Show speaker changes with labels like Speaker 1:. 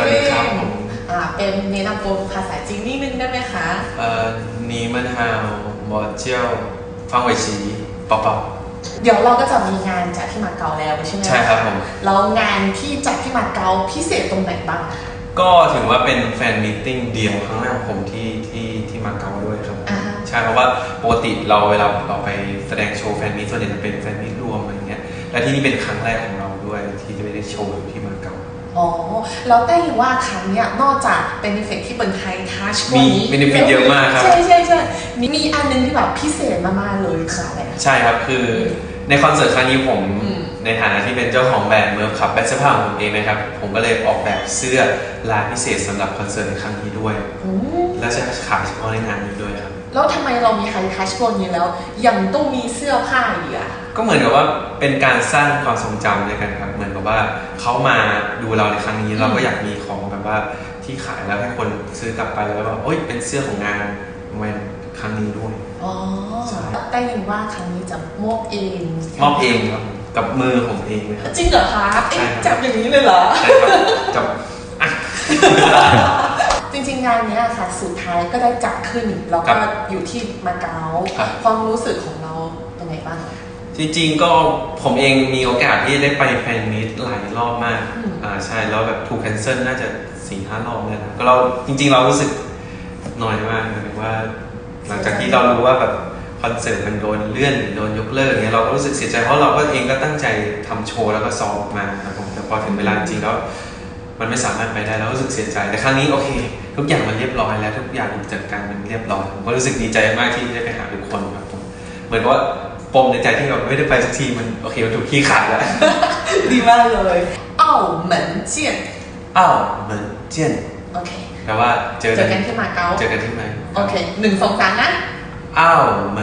Speaker 1: วัสดีครับผม
Speaker 2: อ่าเป็นเนนำตัวภาษาจีนนิดนึงได้ไหมคะ
Speaker 1: เอ่อนีมันฮาวบอเจียวฟังไวชีป
Speaker 2: เป่า เดี๋ยวเราก็จะมีงานจากที่มาเก๊าแล้วใช่ไหม
Speaker 1: ใช่ครับผม
Speaker 2: แล้วงานที่จากที่มาเก๊าพิเศษตรงไหนบ้าง
Speaker 1: ก็ถือว่าเป็นแฟนมิทติ้งเดียวครั้งแรกของผมที่ที่ที่มาเก๊าด้วยครับ
Speaker 2: อ่า
Speaker 1: ใช่เพราะว่าปกติเราเวลาเราไปแสดงโชว์แฟนมิทส่วนใหญ่จะเป็นแฟนมิทรวมอะไรเงี้ยและที่นี่เป็นครั้งแรกของเราด้วยที่จะไปได้โชว์ที่
Speaker 2: อ๋อ แล้วได้ยินว่าครั้งเนี้ยนอกจากเป็นเฟกที่เป็นไฮทัช
Speaker 1: มี benefit เยอะมากครับ
Speaker 2: ใช่ใช่ใช่มีมีอันนึงที่แบบพิเศษมากๆเลยค่ะอะไรอะ
Speaker 1: ใช่ครับ คือในคอนเสิร์ตครั้งนี้ผม
Speaker 2: อืม
Speaker 1: ในฐานะที่เป็นเจ้าของแบรนด์เมิร์ฟครับแบรนด์เสื้อผ้าของผมเองนะครับ ผมก็เลยออกแบบเสื้อลายพิเศษสำหรับคอนเสิร์ตในครั้งนี้ด้วย
Speaker 2: อืม
Speaker 1: และจะขายเฉพาะในงานนี้ด้วยครับ
Speaker 2: แล้วทำไมเรามีไฮทัชพวกนี้แล้ว ยังต้องมีเสื้อผ้าอีกอะ
Speaker 1: ก็เหมือนกับว่าเป็นการสร้างความทรงจำด้วยกันครับ เหมือนกับว่าเขามาดูเราในครั้งนี้เราก็อยากมีของแบบว่าที่ขายแล้วให้คนซื้อกลับไปแล้วแบบโอ๊ยเป็นเสื้อของงานแวนครั้งนี้ด้วย
Speaker 2: อ๋อ
Speaker 1: ใช่
Speaker 2: ได้ยินว่าครั้งนี้จะมอบเอง
Speaker 1: มอบเองครับ กับมือผมเองนะครับ
Speaker 2: จริงเหรอคะ
Speaker 1: ใช่
Speaker 2: เอ๊ะ
Speaker 1: ครับ
Speaker 2: จับอย่างนี้เลยเหรอ
Speaker 1: ใช่ครับกับอะ
Speaker 2: จริงๆงานเนี้ยค่ะสุดท้ายก็ได้จัดขึ้นแล้ว
Speaker 1: ครั
Speaker 2: ก็
Speaker 1: บ
Speaker 2: อยู่ที่มาเก๊า
Speaker 1: ครับ
Speaker 2: ความรู้สึกของเราเป็นไงบ้าง
Speaker 1: จริงๆก็ผมเองมีโอกาสที่ได้ไปแฟนมีตหลายรอบมาก
Speaker 2: อืม
Speaker 1: อ่าใช่แล้วแบบถูกแคนเซิลน่าจะสี่ห้ารอบเลยนะก็เราจริงๆเรารู้สึกน้อยมากหมายถึงว่า หลังจากที่เรารู้ว่าแบบ คอนเสิร์ตมันโดนเลื่อนหรือโดนยกเลิกเนี้ยเราก็รู้สึกเสียใจเพราะเราก็เองก็ตั้งใจทำโชว์แล้วก็ซ้อมออกมาครับผมแต่พอถึงเวลาจริงๆแล้วมันไม่สามารถไปได้เรารู้สึกเสียใจแต่ครั้งนี้โอเค ทุกอย่างมันเรียบร้อยแล้วทุกอย่างถูกจัดการมันเรียบร้อยผมก็รู้สึกดีใจมากที่ได้ไปหาทุกคนครับผมเหมือนกับว่าปมในใจที่เราไม่ได้ไปสักทีมันโอเคมันถูกขี้ขายแล้ว
Speaker 2: ดีมากเลยเอ้าเหมือนเจียน
Speaker 1: อ้าวเหมือนเจียน
Speaker 2: โอเค
Speaker 1: แปลว่าเจอ
Speaker 2: เจอกันที่มาเก๊า
Speaker 1: เจอกันที่ไหน
Speaker 2: โอเคหนึ่งสองสามนะ
Speaker 1: อ้าวเห